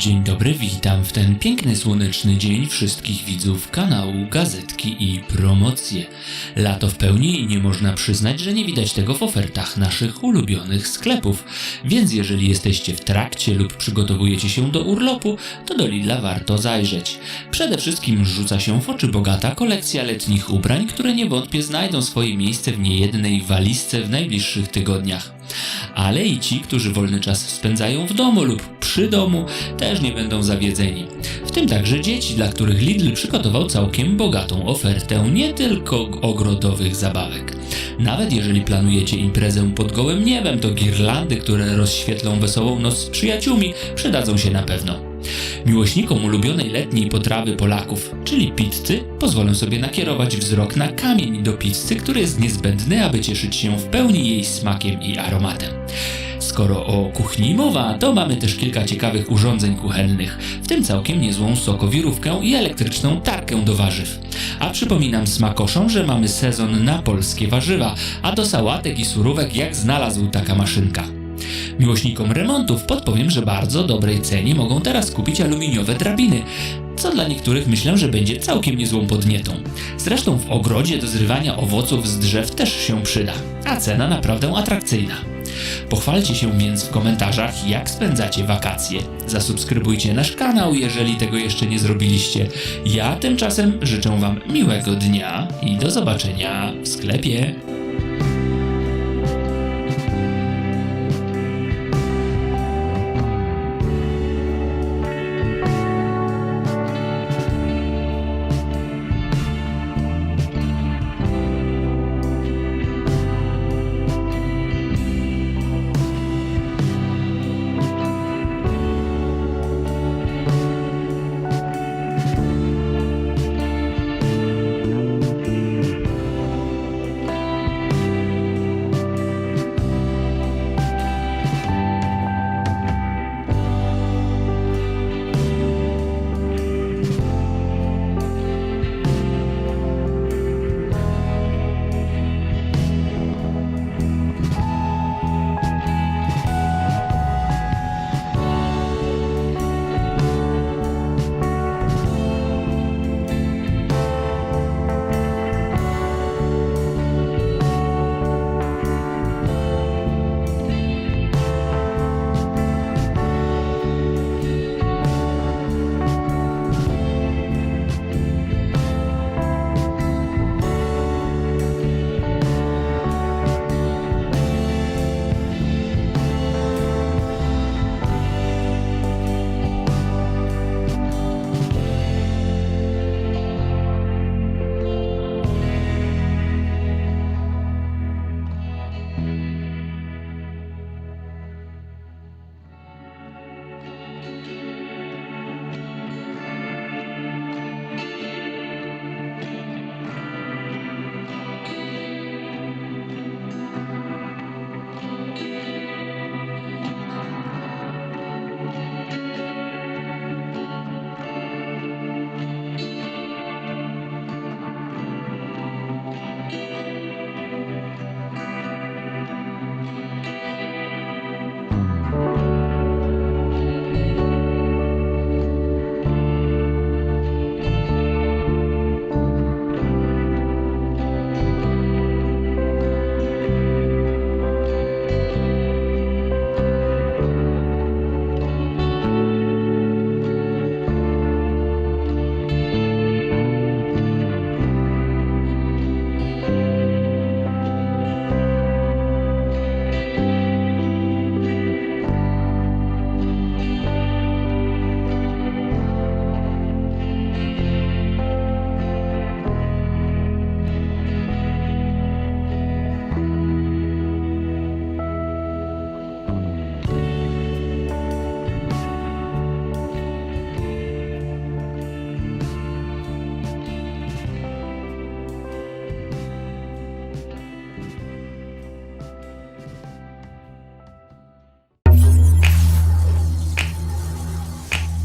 Dzień dobry, witam w ten piękny słoneczny dzień wszystkich widzów kanału Gazetki i Promocje. Lato w pełni i nie można przyznać, że nie widać tego w ofertach naszych ulubionych sklepów. Więc jeżeli jesteście w trakcie lub przygotowujecie się do urlopu, to do Lidla warto zajrzeć. Przede wszystkim rzuca się w oczy bogata kolekcja letnich ubrań, które niewątpliwie znajdą swoje miejsce w niejednej walizce w najbliższych tygodniach ale i ci, którzy wolny czas spędzają w domu lub przy domu, też nie będą zawiedzeni. W tym także dzieci, dla których Lidl przygotował całkiem bogatą ofertę nie tylko ogrodowych zabawek. Nawet jeżeli planujecie imprezę pod gołym niebem, to girlandy, które rozświetlą wesołą noc z przyjaciółmi, przydadzą się na pewno. Miłośnikom ulubionej letniej potrawy Polaków, czyli pizzy, pozwolę sobie nakierować wzrok na kamień do pizzy, który jest niezbędny, aby cieszyć się w pełni jej smakiem i aromatem. Skoro o kuchni mowa, to mamy też kilka ciekawych urządzeń kuchennych, w tym całkiem niezłą sokowirówkę i elektryczną tarkę do warzyw. A przypominam smakoszom, że mamy sezon na polskie warzywa, a do sałatek i surówek jak znalazł taka maszynka. Miłośnikom remontów podpowiem, że bardzo dobrej cenie mogą teraz kupić aluminiowe drabiny, co dla niektórych myślę, że będzie całkiem niezłą podnietą. Zresztą w ogrodzie do zrywania owoców z drzew też się przyda, a cena naprawdę atrakcyjna. Pochwalcie się więc w komentarzach, jak spędzacie wakacje. Zasubskrybujcie nasz kanał, jeżeli tego jeszcze nie zrobiliście. Ja tymczasem życzę Wam miłego dnia i do zobaczenia w sklepie.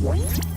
Música